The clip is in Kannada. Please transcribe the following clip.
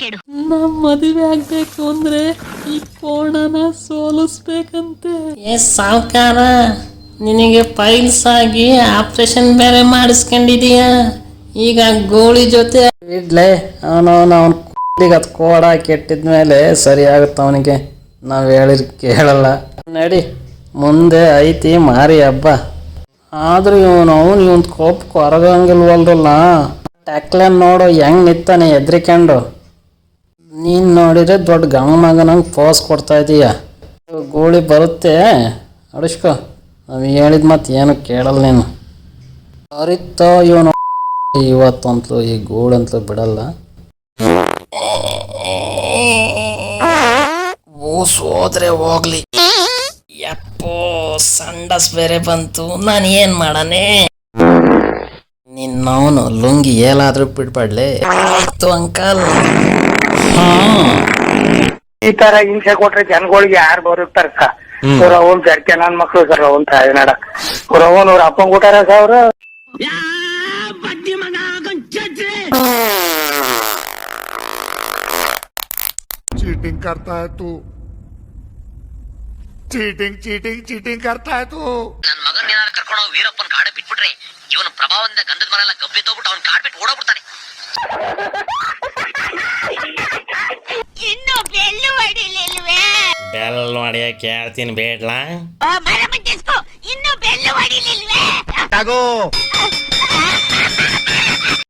ಕೇಳು. ನಮ್ ಮದುವೆ ಆಗ್ಬೇಕು ಅಂದ್ರೆ ಈ ಕೋಣನ ಸೋಲಿಸ್ಬೇಕಂತೆ. ಏ ಸಾವುಕಾರ ನಿನಗೆ ಪೈಲ್ಸ್ ಆಗಿ ಆಪರೇಷನ್ ಬೇರೆ ಮಾಡಿಸ್ಕೊಂಡಿದೀಯ? ಈಗ ಗೋಳಿ ಜೊತೆ ಇಡ್ಲೆ ಅವನು ಅವನ ಅದು ಕೋಡ ಕೆಟ್ಟಿದ್ಮೇಲೆ ಸರಿ ಆಗುತ್ತೆ ಅವನಿಗೆ. ನಾವು ಹೇಳಿದ್ ಕೇಳಲ್ಲ. ನಡಿ ಮುಂದೆ ಐತಿ ಮಾರಿ ಹಬ್ಬ. ಆದ್ರೂ ಇವನು ಅವನು ಇವನ್ ಕೋಪ ಹೊರಗಂಗಿಲ್ವಲ್ದಲ್ಲ ಟ್ಯಾಕ್ಲೆನ್ ನೋಡು ಹೆಂಗ್ ನಿತ್ತಾನೆ ಹೆದ್ರಿಕೊಂಡು ನೀನ್ ನೋಡಿದ್ರೆ ದೊಡ್ಡ ಗಂಡನಾಗ ನಂಗೆ ಪೋಸ್ ಕೊಡ್ತಾ ಇದೀಯ. ಗೋಳಿ ಬರುತ್ತೆ. ಅಡಿಸ್ಕೋ ನಾವು ಹೇಳಿದ ಮತ್ತೆ ಏನು ಕೇಳಲ್ಲ ನೀನು. ಅರಿತೋ ಇವನು. ಇವತ್ತಂತಲೂ ಈ ಗೂಡಂತಲೂ ಬಿಡಲ್ಲ. ಊಸ್ ಹೋದ್ರೆ ಹೋಗ್ಲಿ. ಯಪ್ಪೋ, ಸಂಡಸ್ ಬೇರೆ ಬಂತು. ನಾನು ಏನ್ ಮಾಡನೆ? ನಿನ್ನವನು ಲುಂಗಿ ಏಲಾದ್ರೂ ಬಿಡ್ಬಾಡ್ಲೆ. ಆಯ್ತು ಅಂಕಲ್. ಈ ತರ ಹಿಂಸೆ ಕೊಟ್ರೆ ಜನಗಳಿಗೆ ಯಾರು ಬರುತ್ತಾರ ಸರ್ ಇವ್ರ ಅವನ್ ಜಡ್ಕೆ ನನ್ ಮಕ್ಳು ಸರ್ ಅವನ್ ತಾಯಿನಾಡ ಇವ್ರ ಅವನ್ ಅವ್ರ ಅಪ್ಪನ್ ಕೊಟ್ಟಾರ ಸರ್ ಅವ್ರು चीटिंग करता है तू चीटिंग चीटिंग चीटिंग करता है तू ನನ್ ಮಗನ್ ಏನಾದ್ರು ಕರ್ಕೊಂಡು ಹೋಗಿ ವೀರಪ್ಪನ್ ಕಾಡೆ ಬಿಟ್ಬಿಟ್ರೆ ಇವನ ಪ್ರಭಾವದಿಂದ ಗಂಧದ ಮರ ಎಲ್ಲ ಗಬ್ಬಿ ತೋಗ್ಬಿಟ್ಟು ಅವ್ನ್ ಕಾಡ್ ಬಿಟ್ಟು ಓಡೋಗ್ಬಿಡ್ತಾನೆ ಬೆಲ್ಲು ಹೊಡಿಲಿಲ್ವೇ ಬೆಲ್ ಹೊಡಿಯಕ್ಕೆ ಹೇಳ್ತೀನಿ ಬೇಡ್ಲಾ ಆ, ಮರ ಮುಚ್ಚಿಸ್ಕೊ ಇನ್ನು ಬೆಲ್ಲು ಹೊಡಿಲಿಲ್ವೇ